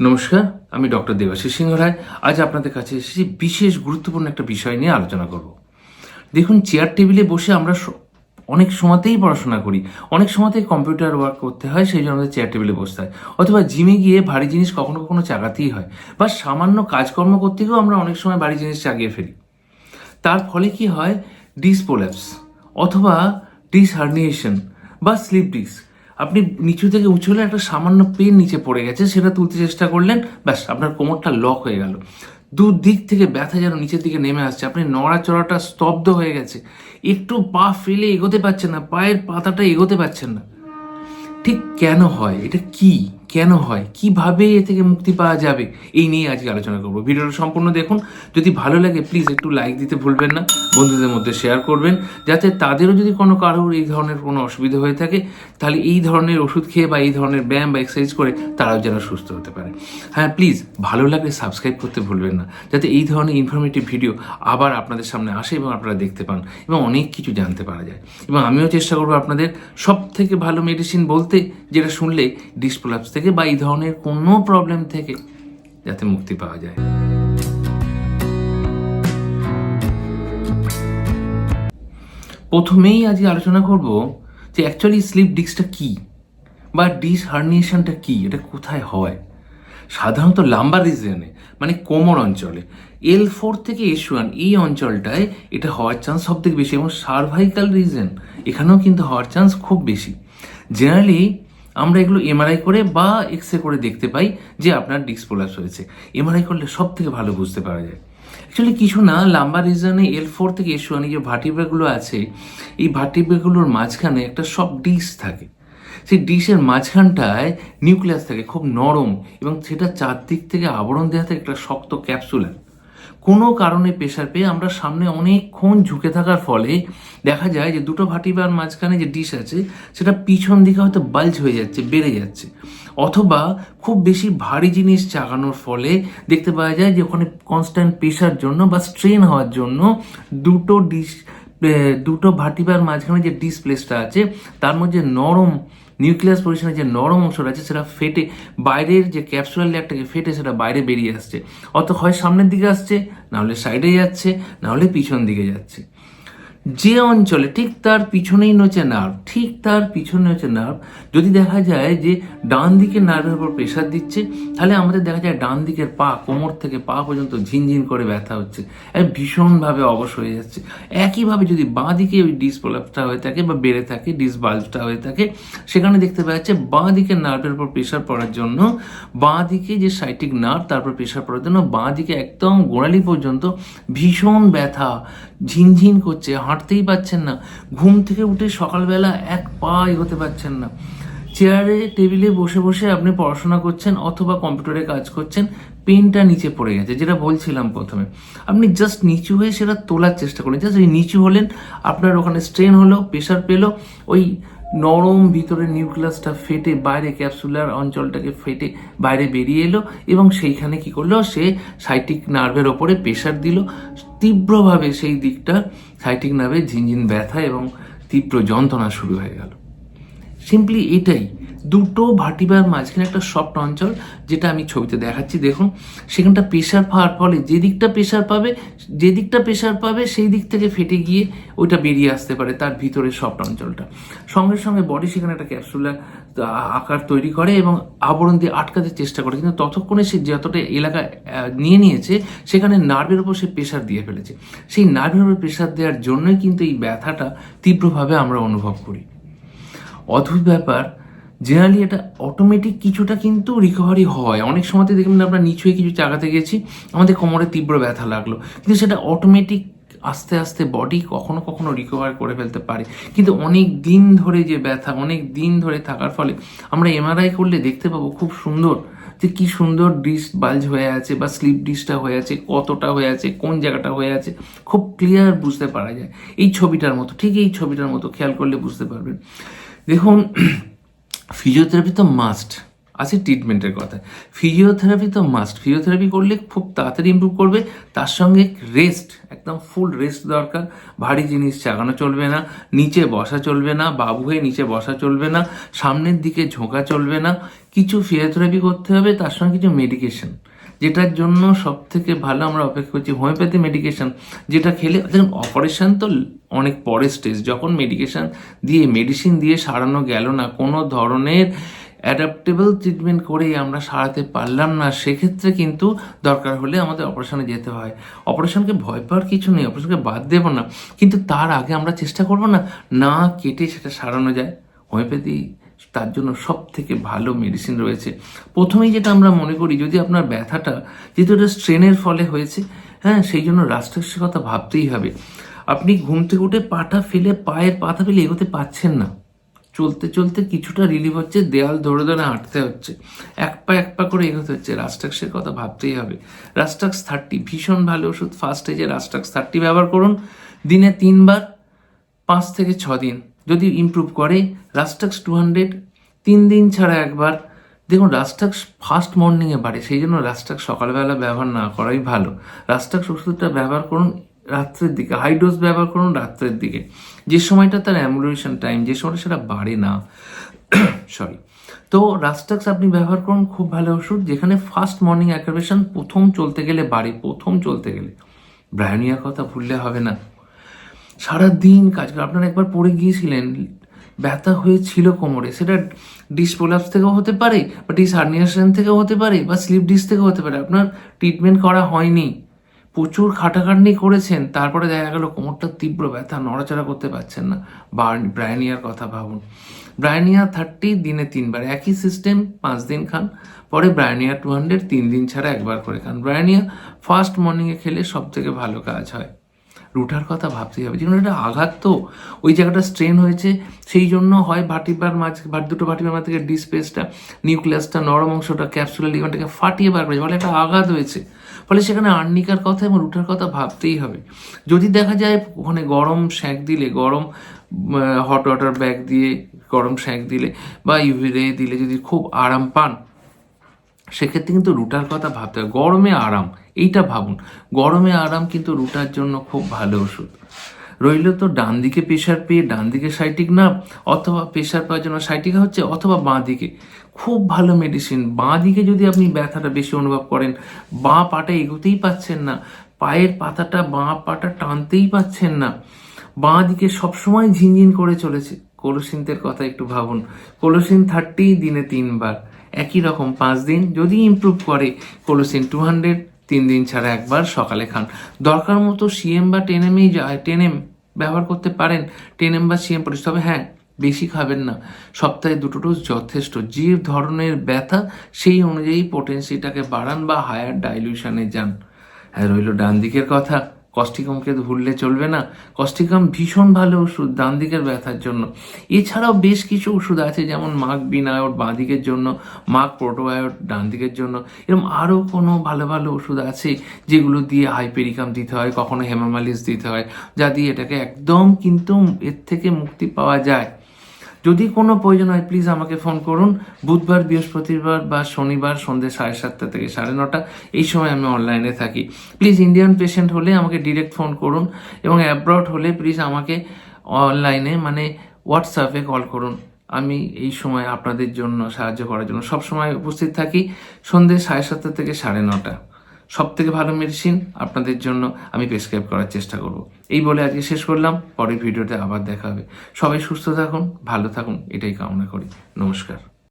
নমস্কার, আমি ডক্টর দেবাশিস সিংহ রায়। আজ আপনাদের কাছে এসেছি বিশেষ গুরুত্বপূর্ণ একটা বিষয় নিয়ে আলোচনা করব। দেখুন, চেয়ার টেবিলে বসে আমরা অনেক সময়তেই পড়াশোনা করি। অনেক সময়তেই কম্পিউটার ওয়ার্ক করতে হয়, সেই জন্য আমাদের চেয়ার টেবিলে বসতে হয়। অথবা জিমে গিয়ে ভারী জিনিস কখনো কখনো চাগাতেই হয়। বা সামান্য কাজকর্ম করতে গিয়েও আমরা অনেক সময় ভারী জিনিস চাগিয়ে ফেলি। তার ফলে কি হয়? ডিসপোল্যাপস অথবা ডিসহার্নিয়েশন বা স্লিপ ডিস্ক। আপনি নিচু থেকে উঁচু হলে একটা সামান্য পেন নিচে পড়ে গেছে, সেটা তুলতে চেষ্টা করলেন, ব্যাস, আপনার কোমরটা লক হয়ে গেল। দু দিক থেকে ব্যথা যেন নিচের দিকে নেমে আসছে, আপনি নড়াচড়াটা স্তব্ধ হয়ে গেছে। একটু পা ফেলে এগোতে পারছেন না, পায়ের পাতাটা এগোতে পারছেন না। ঠিক কেন হয়? এটা কি? কেন হয়? কীভাবে এ থেকে মুক্তি পাওয়া যাবে? এই নিয়ে আজকে আলোচনা করব। ভিডিওটা সম্পূর্ণ দেখুন। যদি ভালো লাগে প্লিজ একটু লাইক দিতে ভুলবেন না। বন্ধুদের মধ্যে শেয়ার করবেন, যাতে তাদেরও যদি কোনো কারোর এই ধরনের কোনো অসুবিধা হয়ে থাকে, তাহলে এই ধরনের ওষুধ খেয়ে বা এই ধরনের ব্যায়াম বা এক্সারসাইজ করে তারাও যেন সুস্থ হতে পারে। হ্যাঁ প্লিজ ভালো লাগলে সাবস্ক্রাইব করতে ভুলবেন না, যাতে এই ধরনের ইনফরমেটিভ ভিডিও আবার আপনাদের সামনে আসে এবং আপনারা দেখতে পান এবং অনেক কিছু জানতে পারা যায়। এবং আমিও চেষ্টা করব আপনাদের সব থেকে ভালো মেডিসিন বলতে, যেটা শুনলে ডিসপ্লাপস থেকে বা এই ধরনের কোনো প্রবলেম থেকে যাতে মুক্তি পাওয়া যায়। প্রথমেই আজকে আলোচনা করব যে অ্যাকচুয়ালি স্লিপ ডিস্কটা কি বা ডিস হার্নিয়েশনটা কি, এটা কোথায় হয়? সাধারণত লাম্বার রিজনে মানে কোমর অঞ্চলে এল ফোর থেকে এস ওয়ান এই অঞ্চলটায় এটা হওয়ার চান্স সব থেকে বেশি এবং সার্ভাইকাল রিজন এখানেও কিন্তু হওয়ার চান্স খুব বেশি। জেনারেলি আমরা এগুলো এমআরআই করে বা এক্স রে করে দেখতে পাই যে আপনার ডিসপোলাস হয়েছে। এমআরআই করলে সব থেকে ভালো বুঝতে পারা যায়। অ্যাকচুয়ালি কিছু না লাম্বার রিজনে এল ফোর থেকে এস ওয়ান যে ভাটিব্রাগুলো আছে, এই ভাটিব্রাগুলোর মাঝখানে একটা সব ডিস থাকে। সেই ডিশের মাঝখানটায় নিউক্লিয়াস থাকে, খুব নরম, এবং সেটা চারদিক থেকে আবরণ দেওয়া থাকে একটা শক্ত ক্যাপসুলার কোনো কারণে প্রেশার পেয়ে আমরা সামনে অনেকক্ষণ ঝুঁকে থাকার ফলে দেখা যায় যে দুটো ভাটিবার মাঝখানে যে ডিশ আছে, সেটা পিছন দিকে হয়তো বাল্জ হয়ে যাচ্ছে, বেড়ে যাচ্ছে। অথবা খুব বেশি ভারী জিনিস চাগানোর ফলে দেখতে পাওয়া যায় যে ওখানে কনস্ট্যান্ট প্রেশার জন্য বা স্ট্রেন হওয়ার জন্য দুটো ডিশ দুটো ভাটিবার মাঝখানে যে ডিসপ্লেসটা আছে, তার মধ্যে নরম নিউক্লিয়াস পজিশনে যে নরম অংশটা আছে, সেটা ফেটে বাইরের যে ক্যাপসুলার লেয়ারটাকে ফেটে সেটা বাইরে বেরিয়ে আসছে। অত হয় সামনের দিকে আসছে নাহলে সাইডে যাচ্ছে নাহলে পিছন দিকে যাচ্ছে। যে অঞ্চলে ঠিক তার পিছনেই নচে নার্ভ ঠিক তার পিছনে হচ্ছে নার্ভ যদি দেখা যায় যে ডান দিকে নার্ভের উপর প্রেশার দিচ্ছে, তাহলে আমাদের দেখা যায় ডান দিকের পা কোমর থেকে পা পর্যন্ত ঝিনঝিন করে ব্যথা হচ্ছে ভীষণভাবে অবশ হয়ে যাচ্ছে। একইভাবে যদি বাঁ দিকে ওই ডিসপ্রলাপটা হয়ে থাকে বা বেড়ে থাকে ডিসবাল্বটা হয়ে থাকে, সেখানে দেখতে পাওয়া যাচ্ছে বাঁ দিকে নার্ভের উপর প্রেশার পড়ার জন্য, বাঁ দিকে যে সাইটিক নার্ভ তারপর প্রেশার পড়ার জন্য বাঁ দিকে একদম গোড়ালি পর্যন্ত ভীষণ ব্যথা, ঝিনঝিন করছে হাঁটতেই পাচ্ছেন না। ঘুম থেকে উঠে সকালবেলা এক পা এগোতে পারছেন না। চেয়ারে, টেবিলে বসে বসে আপনি পড়াশোনা করছেন অথবা কম্পিউটারে কাজ করছেন, পেনটা নিচে পড়ে গেছে, যেটা বলছিলাম প্রথমে। আপনি জাস্ট নিচু হয়ে সেটা তোলার চেষ্টা করলেন জাস্ট ওই নিচু হলেন, আপনার ওখানে স্ট্রেন হলো প্রেশার পেল, ওই নরম ভিতরে নিউক্লিয়াসটা ফেটে বাইরে ক্যাপসুলার অঞ্চলটাকে ফেটে বাইরে বেরিয়ে এলো এবং সেইখানে কি করল, সে সাইটিক নার্ভের ওপরে প্রেশার দিল তীব্রভাবে সেই দিকটা সাইটিক নার্ভে ঝিনঝিন ব্যথা এবং তীব্র যন্ত্রণা শুরু হয়ে গেল। সিম্পলি এটাই দুটো ভাটিবার মাঝখানে একটা সফট অঞ্চল যেটা আমি ছবিতে দেখাচ্ছি। দেখুন, সেখানটা প্রেশার পাওয়ার ফলে যে দিকটা প্রেশার পাবে, যে দিকটা প্রেশার পাবে, সেই দিক থেকে ফেটে গিয়ে ওইটা বেরিয়ে আসতে পারে তার ভিতরে সফট অঞ্চলটা। সঙ্গে সঙ্গে বডি সেখানে একটা ক্যাপসুলার আকার তৈরি করে এবং আবরণ দিয়ে আটকাতে চেষ্টা করে। কিন্তু ততক্ষণে সে যতটা এলাকা নিয়ে নিয়েছে, সেখানে নার্ভের উপর সে প্রেশার দিয়ে ফেলেছে। সেই নার্ভের উপর প্রেশার দেওয়ার জন্যই কিন্তু এই ব্যথাটা তীব্রভাবে আমরা অনুভব করি। অদ্ভুত ব্যাপার জেনারেলি এটা অটোমেটিক কিছুটা কিন্তু রিকভারি হয়। অনেক সময়তে দেখবেন আমরা নিচু কিছু চাগাতে গেছি, আমাদের কোমরে তীব্র ব্যথা লাগল। কিন্তু সেটা অটোমেটিক আস্তে আস্তে বডি কখনো কখনো রিকভার করে ফেলতে পারে। কিন্তু অনেক দিন ধরে যে ব্যথা, অনেক দিন ধরে থাকার ফলে আমরা এমআরআই করলে দেখতে পাবো খুব সুন্দর যে কি সুন্দর ডিস বাল্জ হয়ে আছে বা স্লিপ ডিসটা হয়ে আছে, কতটা হয়ে আছে, কোন জায়গাটা হয়ে আছে, খুব ক্লিয়ার বুঝতে পারা যায়। এই ছবিটার মতো, ঠিক এই ছবিটার মতো খেয়াল করলে বুঝতে পারবেন। দেখুন ফিজিওথেরাপি তো মাস্ট আছে ট্রিটমেন্টের কথা। ফিজিওথেরাপি তো মাস্ট ফিজিওথেরাপি করলে খুব তাড়াতাড়ি ইম্প্রুভ করবে। তার সঙ্গে রেস্ট একদম ফুল রেস্ট দরকার। ভারী জিনিস চাগানো চলবে না। নিচে বসা চলবে না। বাবু হয়ে নিচে বসা চলবে না। সামনের দিকে ঝোঁকা চলবে না। কিছু ফিজিওথেরাপি করতে হবে, তার সঙ্গে কিছু মেডিকেশন যেটার জন্য সব থেকে ভালো আমরা অপেক্ষা করছি হোমিওপ্যাথি মেডিকেশন যেটা খেলে দেখুন অপারেশান তো অনেক পরের স্টেজ যখন মেডিকেশন দিয়ে মেডিসিন দিয়ে সারানো গেল না, কোনো ধরনের অ্যাডাপ্টেবল ট্রিটমেন্ট করেই আমরা সারাতে পারলাম না, সেক্ষেত্রে কিন্তু দরকার হলে আমাদের অপারেশনে যেতে হয়। অপারেশনকে ভয় পাওয়ার কিছু নেই অপারেশনকে বাদ দেব না। কিন্তু তার আগে আমরা চেষ্টা করব না না কেটে সেটা সারানো যায়। হোমিওপ্যাথি তার জন্য সব থেকে ভালো মেডিসিন রয়েছে। প্রথমেই যেটা আমরা মনে করি, যদি আপনার ব্যথাটা যেহেতু এটা স্ট্রেনের ফলে হয়েছে হ্যাঁ সেই জন্য রাষ্ট্রের কথা ভাবতেই হবে। আপনি ঘুম থেকে উঠে পাটা ফেলে পায়ের পাতা ফেলে এগোতে পাচ্ছেন না। চলতে চলতে কিছুটা রিলিফ হচ্ছে, দেয়াল ধরে ধরে হাঁটতে হচ্ছে। এক পা এক পা করে এগোতে হচ্ছে রাস্টাক্সের কথা ভাবতেই হবে। রাস্টাক্স থার্টি ভীষণ ভালো ওষুধ ফার্স্ট স্টেজে রাস্টাক্স থার্টি ব্যবহার করুন। দিনে তিনবার, পাঁচ থেকে ছ দিন। যদি ইমপ্রুভ করে রাস্টাক্স টু হান্ড্রেড তিন দিন ছাড়া একবার। দেখুন রাস্টাক্স ফার্স্ট মর্নিংয়ে বাড়ে, সেই জন্য রাস্টাক্স সকালবেলা ব্যবহার না করাই ভালো। রাস্টাক্স ওষুধটা ব্যবহার করুন রাত্রের দিকে হাই ডোজ ব্যবহার করুন রাত্রের দিকে। যে সময়টা তার অ্যামুলেশন টাইম যে সময়টা সেটা বাড়ে না। সরি তো রাস্টাক্স আপনি ব্যবহার করুন, খুব ভালো ওষুধ, যেখানে ফার্স্ট মর্নিং অ্যাক্টিভেশন প্রথম চলতে গেলে বাড়ে, প্রথম চলতে গেলে। ব্রায়নিয়ার কথা ভুললে হবে না। সারা দিন কাজ করে। আপনারা একবার পড়ে গিয়েছিলেন, ব্যথা হয়েছিল কোমরে, সেটা ডিসপোলাপস থেকেও হতে পারে বা ডিস হার্নিয়েশন থেকেও হতে পারে বা স্লিপ ডিস থেকেও হতে পারে। আপনার ট্রিটমেন্ট করা হয়নি। প্রচুর খাটাখাটনি করেছেন, তারপরে দেখা গেল কোমরটা তীব্র ব্যথা, নড়াচড়া করতে পারছেন না। বা ব্রায়নিয়ার কথা ভাবুন। ব্রায়নিয়া থার্টি দিনে তিনবার। একই সিস্টেম পাঁচ দিন খান, পরে ব্রায়নিয়া টু হান্ড্রেড তিন দিন ছাড়া একবার করে খান। ব্রায়নিয়া ফার্স্ট মর্নিংয়ে খেলে সব থেকে ভালো কাজ হয়। রুটার কথা ভাবতেই হবে। যেমন একটা আঘাত তো, ওই জায়গাটা স্ট্রেন হয়েছে, সেই জন্য হয় ভাটিবার মাঝ ভাট দুটো ভাটিবার মাঝ থেকে ডিসপেসটা নিউক্লিয়াসটা নরম অংশটা ক্যাপসুলার লিভারটাকে ফাটিয়ে বার করেছে, ফলে একটা আঘাত হয়েছে। ফলে সেখানে আর্নিকার কথা এবং রুটার কথা ভাবতেই হবে। যদি দেখা যায় ওখানে গরম শ্যাঁক দিলে, গরম হট ওয়াটার ব্যাগ দিয়ে গরম শ্যাঁক দিলে, বা ইউভি রে দিলে যদি খুব আরাম পান সেক্ষেত্রে কিন্তু রুটার কথা ভাবতে হবে। গরমে আরাম, এইটা ভাবুন। গরমে আরাম কিন্তু রুটার জন্য খুব ভালো ওষুধ। রইল তো ডান দিকে প্রেশার পেয়ে, ডান দিকে সাইটিক না অথবা প্রেশার পাওয়ার জন্য সাইটিকা হচ্ছে, অথবা বাঁ দিকে। খুব ভালো মেডিসিন। বাঁ দিকে যদি আপনি ব্যথাটা বেশি অনুভব করেন, বাঁ পাটা এগোতেই পাচ্ছেন না, পায়ের পাতাটা বাঁ পাটা টানতেই পাচ্ছেন না। বাঁ দিকে সবসময় ঝিনঝিন করে চলেছে। কোলোসিনদের কথা একটু ভাবুন। কোলোসিন থার্টি, দিনে তিনবার। একই রকম পাঁচ দিন যদি ইমপ্রুভ করে কোলোসিন টু হান্ড্রেড তিন দিন ছাড়া একবার সকালে খান। দরকার মতো সিএম বা টেন এমই টেন এম ব্যবহার করতে পারেন। টেন এম বা সিএম পরিস, তবে হ্যাঁ বেশি খাবেন না। সপ্তাহে দুটো ডোজ যথেষ্ট। যে ধরনের ব্যথা, সেই অনুযায়ী পোটেন্সিটাকে বাড়ান বা হায়ার ডাইলিউশনে যান। হ্যাঁ রইল ডান দিকের কথা। কস্টিকামকে ভুললে চলবে না। কষ্টিকম ভীষণ ভালো ওষুধ, ডান দিকের ব্যথার জন্য। এছাড়াও বেশ কিছু ওষুধ আছে, যেমন মাঘ বিনায়ট বাঁ দিকের জন্য মাঘ প্রোটোবায়ট ডান দিকের জন্য। এরকম আরও কোনো ভালো ভালো ওষুধ আছে যেগুলো দিয়ে হাইপেরিকাম দিতে হয়, কখনো হেমামালিস দিতে হয়, যা দিয়ে এটাকে একদম কিন্তু এর থেকে মুক্তি পাওয়া যায়। যদি কোনো প্রয়োজন হয় প্লিজ আমাকে ফোন করুন। বুধবার, বৃহস্পতিবার বা শনিবার সন্ধ্যে সাড়ে সাতটা থেকে সাড়ে নটা, এই সময় আমি অনলাইনে থাকি। প্লিজ ইন্ডিয়ান পেশেন্ট হলে আমাকে ডিরেক্ট ফোন করুন এবং অ্যাব্রড হলে প্লিজ আমাকে অনলাইনে মানে হোয়াটসঅ্যাপে কল করুন। আমি এই সময় আপনাদের জন্য সাহায্য করার জন্য সব সময় উপস্থিত থাকি। সন্ধ্যে সাড়ে সাতটা থেকে সাড়ে নটা। সব থেকে ভালো মেডিসিন আপনাদের জন্য আমি প্রেসক্রাইব করার চেষ্টা করব। এই বলে আজকে শেষ করলাম। পরের ভিডিওতে আবার দেখা হবে। সবাই সুস্থ থাকুন, ভালো থাকুন, এটাই কামনা করি। নমস্কার।